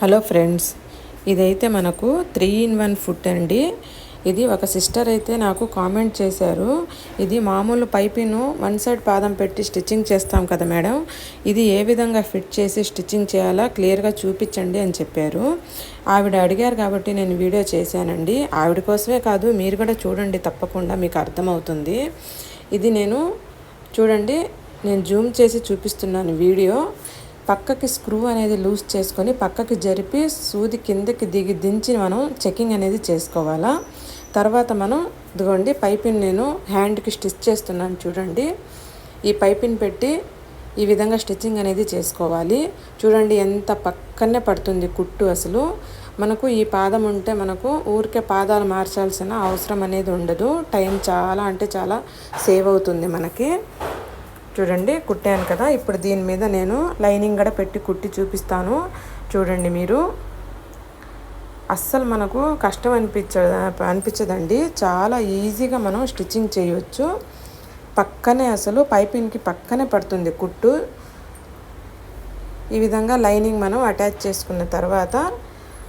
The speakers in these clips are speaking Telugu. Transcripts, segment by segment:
హలో ఫ్రెండ్స్ ఇదైతే మనకు త్రీ ఇన్ వన్ ఫుడ్ అండి. ఇది ఒక సిస్టర్ అయితే నాకు కామెంట్ చేశారు. ఇది మామూలు పైపిను వన్ సైడ్ పాదం పెట్టి స్టిచ్చింగ్ చేస్తాం కదా మేడం. ఇది ఏ విధంగా ఫిట్ చేసి స్టిచ్చింగ్ చేయాలా క్లియర్గా చూపించండి అని చెప్పారు. ఆవిడ అడిగారు కాబట్టి నేను వీడియో చేశానండి. ఆవిడ కోసమే కాదు మీరు కూడా చూడండి తప్పకుండా మీకు అర్థమవుతుంది. ఇది నేను చూడండి నేను జూమ్ చేసి చూపిస్తున్నాను వీడియో. పక్కకి స్క్రూ అనేది లూజ్ చేసుకొని పక్కకి జరిపి సూది కిందకి దిగి దించి మనం చెకింగ్ అనేది చేసుకోవాలా. తర్వాత మనం ఇదిగోండి పైపిన్ నేను హ్యాండ్కి స్టిచ్ చేస్తున్నాను చూడండి. ఈ పైపిన్ పెట్టి ఈ విధంగా స్టిచ్చింగ్ అనేది చేసుకోవాలి. చూడండి ఎంత పక్కనే పడుతుంది కుట్టు అసలు. మనకు ఈ పాదం ఉంటే మనకు ఊరికే పాదాలు మార్చాల్సిన అవసరం అనేది ఉండదు. టైం చాలా అంటే చాలా సేవ్ అవుతుంది మనకి. చూడండి కుట్టాను కదా. ఇప్పుడు దీని మీద నేను లైనింగ్ కూడా పెట్టి కుట్టి చూపిస్తాను. చూడండి మీరు. అస్సలు మనకు కష్టం అనిపించ అనిపించదండి. చాలా ఈజీగా మనం స్టిచ్చింగ్ చేయవచ్చు పక్కనే అసలు పైపింగ్కి పక్కనే పడుతుంది కుట్టు. ఈ విధంగా లైనింగ్ మనం అటాచ్ చేసుకున్న తర్వాత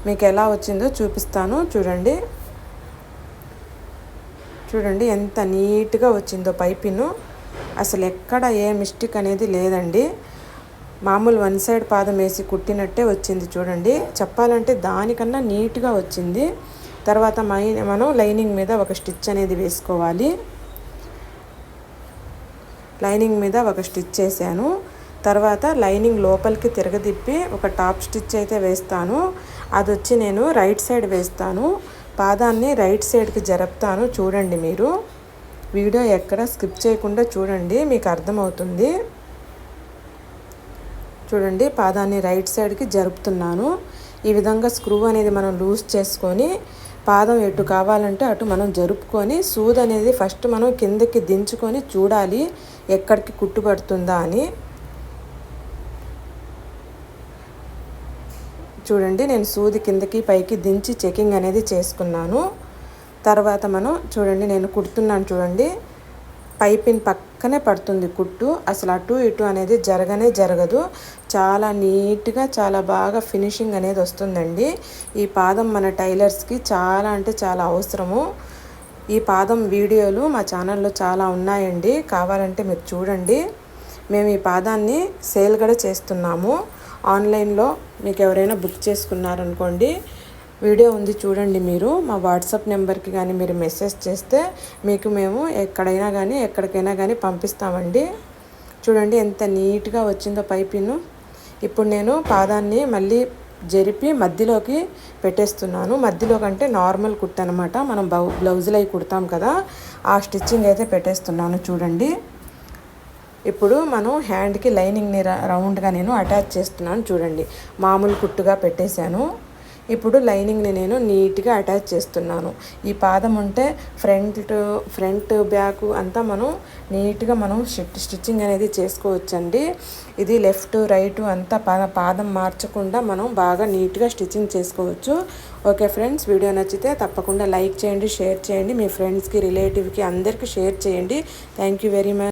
మీకు ఎలా వచ్చిందో చూపిస్తాను. చూడండి. చూడండి ఎంత నీట్గా వచ్చిందో పైపిను. అసలు ఎక్కడ ఏ మిస్టేక్ అనేది లేదండి. మామూలు వన్ సైడ్ పాదం వేసి కుట్టినట్టే వచ్చింది చూడండి. చెప్పాలంటే దానికన్నా నీట్గా వచ్చింది. తర్వాత మై మనం లైనింగ్ మీద ఒక స్టిచ్ అనేది వేసుకోవాలి. లైనింగ్ మీద ఒక స్టిచ్ చేశాను తర్వాత లైనింగ్ లోపలికి తిరగదిప్పి ఒక టాప్ స్టిచ్ అయితే వేస్తాను. అది వచ్చి నేను రైట్ సైడ్ వేస్తాను. పాదాన్ని రైట్ సైడ్కి జరుపుతాను చూడండి మీరు. వీడియో ఎక్కడ స్కిప్ చేయకుండా చూడండి మీకు అర్థమవుతుంది. చూడండి పాదాన్ని రైట్ సైడ్కి జరుపుతున్నాను. ఈ విధంగా స్క్రూ అనేది మనం లూజ్ చేసుకొని పాదం ఎటు కావాలంటే అటు మనం జరుపుకొని సూద్ అనేది ఫస్ట్ మనం కిందకి దించుకొని చూడాలి ఎక్కడికి కుట్టుబడుతుందా అని. చూడండి నేను సూది కిందకి పైకి దించి చెకింగ్ అనేది చేసుకున్నాను. తర్వాత మనం చూడండి నేను కుడుతున్నాను చూడండి. పైపిన్ పక్కనే పడుతుంది కుట్టు. అసలు అటు ఇటు అనేది జరగనే జరగదు. చాలా నీట్గా చాలా బాగా ఫినిషింగ్ అనేది వస్తుందండి. ఈ పాదం మన టైలర్స్కి చాలా అంటే చాలా అవసరము. ఈ పాదం వీడియోలు మా ఛానల్లో చాలా ఉన్నాయండి. కావాలంటే మీరు చూడండి. మేము ఈ పాదాన్ని సేల్ కూడా చేస్తున్నాము. ఆన్లైన్లో మీకు ఎవరైనా బుక్ చేసుకున్నారనుకోండి వీడియో ఉంది చూడండి మీరు. మా వాట్సాప్ నెంబర్కి కానీ మీరు మెసేజ్ చేస్తే మీకు మేము ఎక్కడైనా కానీ ఎక్కడికైనా కానీ పంపిస్తామండి. చూడండి ఎంత నీట్గా వచ్చిందో పైపిను. ఇప్పుడు నేను పాదాన్ని మళ్ళీ జరిపి మధ్యలోకి పెట్టేస్తున్నాను. మధ్యలో కంటే నార్మల్ కుట్ట అనమాట మనం బౌ బ్లౌజులు అవి కుడతాం కదా ఆ స్టిచ్చింగ్ అయితే పెట్టేస్తున్నాను చూడండి. ఇప్పుడు మనం హ్యాండ్కి లైనింగ్ని రౌండ్గా నేను అటాచ్ చేస్తున్నాను చూడండి. మామూలు కుట్టుగా పెట్టేశాను. ఇప్పుడు లైనింగ్ని నేను నీట్గా అటాచ్ చేస్తున్నాను. ఈ పాదం ఉంటే ఫ్రంట్ ఫ్రంట్ బ్యాక్ అంతా మనం నీట్గా మనం స్టిచ్చింగ్ అనేది చేసుకోవచ్చండి. ఇది లెఫ్ట్ రైట్ అంతా పాదం మార్చకుండా మనం బాగా నీట్గా స్టిచ్చింగ్ చేసుకోవచ్చు. ఓకే ఫ్రెండ్స్ వీడియో నచ్చితే తప్పకుండా లైక్ చేయండి షేర్ చేయండి. మీ ఫ్రెండ్స్కి రిలేటివ్కి అందరికీ షేర్ చేయండి. Thank you very much